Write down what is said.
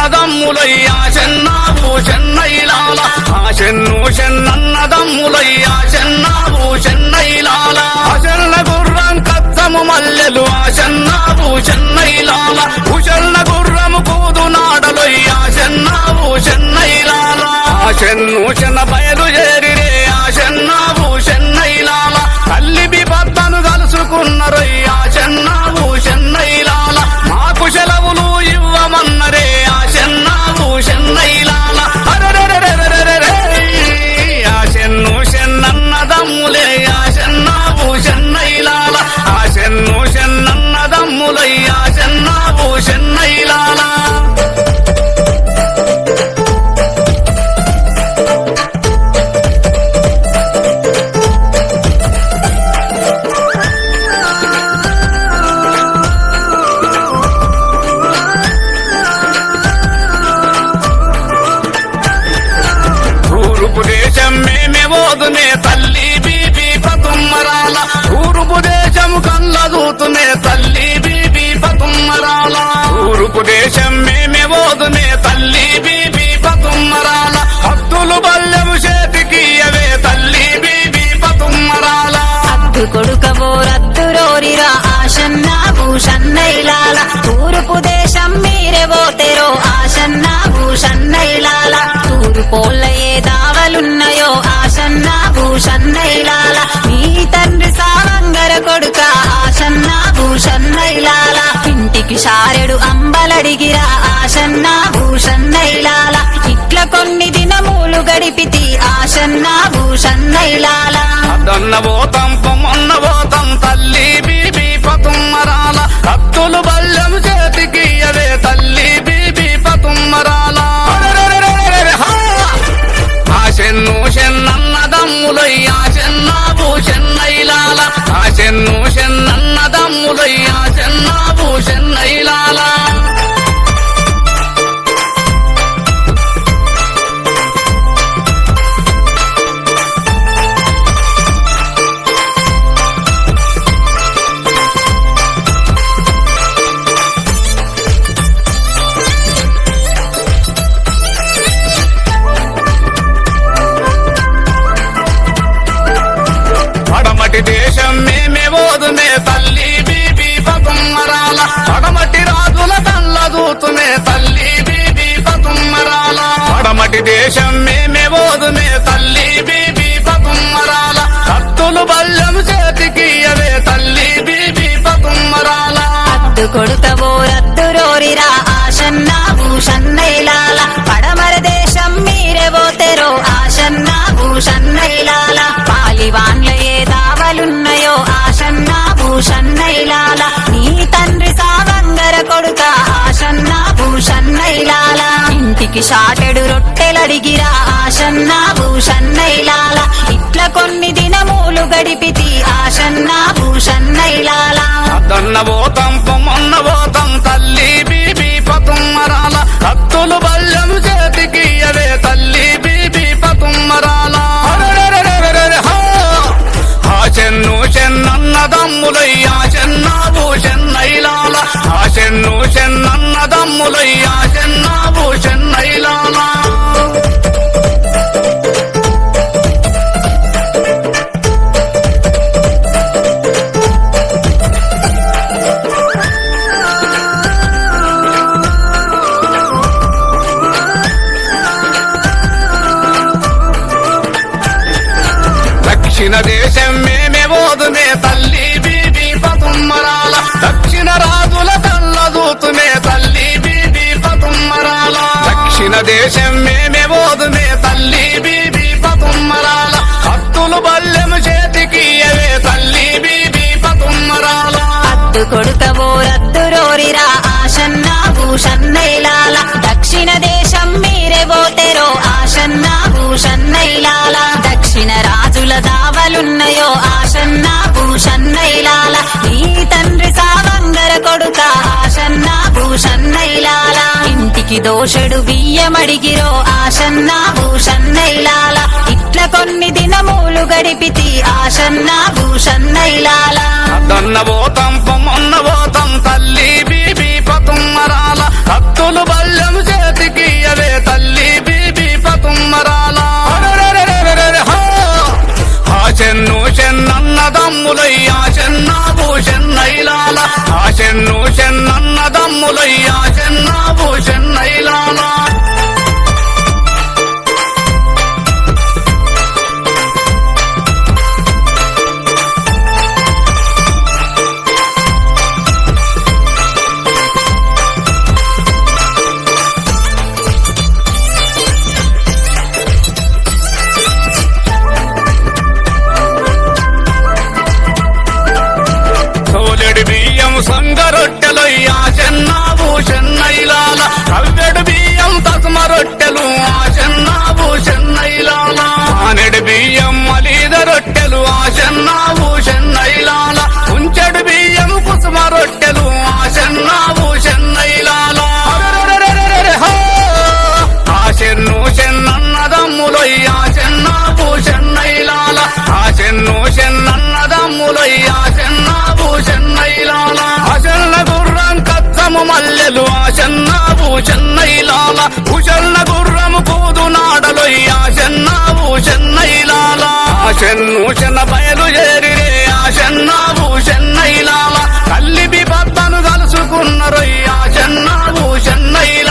చెన్నదమ్ములయ్యా చెన్నాబు చెన్నైలాల. ఆ చెన్ను చెన్నన్నదమ్ములయ్యా చెన్నాబు చెన్నైలాల. చెన్న గుర్రం కత్తము మల్లెలు ఆ చెన్నాబు చెన్నై భూషన్నైలాల తూర్పు దేశం మీరే తెరో ఆశన్న భూషన్నైలాల తూర్పోళ్ళ ఏ దావలున్నాయో ఆశన్న భూషన్నైలాల మీ తండ్రి సావంగర కొడుక ఆశన్న భూషన్నైలాల ఇంటికి షారెడు అంబలడిగిరా ఆశన్న భూషన్నైలాల ఇట్ల కొన్ని దినములు గడిపితి ఆశన్న భూషన్నైలాల అదన్న పోతాం అద్దు కొడుతవో రద్దు రోరిరా ఆశన్న భూషన్నైలాల పడమర దేశం మీరెవో తెరో ఆశన్న భూషన్నైలాల పాలివాన్ల ఏ దావలున్నాయో. ఆశన్న భూషన్నైలాల నీ తండ్రి సావంగర కొడుక. ఆశన్న భూషన్నైలాల ఇంటికి షాటెడు రొట్టెలడిగిరా. ఆశన్న భూషన్నైలాల ఇట్ల కొన్ని దినములు గడిపితి. ఆశన్న భూషన్నైలాల పోతాం పొమ్మన్న పోతాం తల్లి బీబీ పతుమ్మరాల కత్తులు బల్లెం చేతికి అవే తల్లి బీబీ పతుమ్మరాల! ఆ చెన్ను చెన్నన్నదమ్ములై ఆ చెన్న భూషన్నైలాల ఆ చెన్ను చెన్నన్నదమ్ములై ఆ దక్షిణ దేశం మేమే ఓదునే తల్లి బీబీ పతుమ్మరాల దక్షిణ రాజుల కళ్ళ తల్లి బీబీ పతుమ్మరాల దక్షిణ దేశం మేమే ఓదునే తల్లి ఇంటికి దోషడు బియ్యమడిగిరో ఆశన్న భూషన్నైలాల ఇట్ల కొన్ని దినములు గడిపితి ఆశన్న భూషన్నైలాల అదన్న పోతాం పొమ్మన్న పోతాం తల్లి బీబీ పతుమ్మరాల కత్తులు బల్లెం చేతికి అవే తల్లి బీబీ పతుమ్మరాల అరెరెరెరెరెరె, హా! ఆ చెన్ను చెన్నన్నదమ్ములై ఆ చెన్న భూషన్నైలాల ఆ సంగరొట్టెలయ్యా చెన్నావు చెన్నైలాల. కవ్వెడు బియ్యం తస్మ రొట్టెలు ఆ చెన్నావు చెన్నైలాల. బియ్యం మలీద రొట్టెలు ఆ చెన్నావు చెన్ను చెన్న బయలు చేరిరే ఆ చెన్నావు చెన్నైలాల కల్లిబి పద్దను కలుసుకున్నరయ్యా చెన్నావు చెన్నైలాల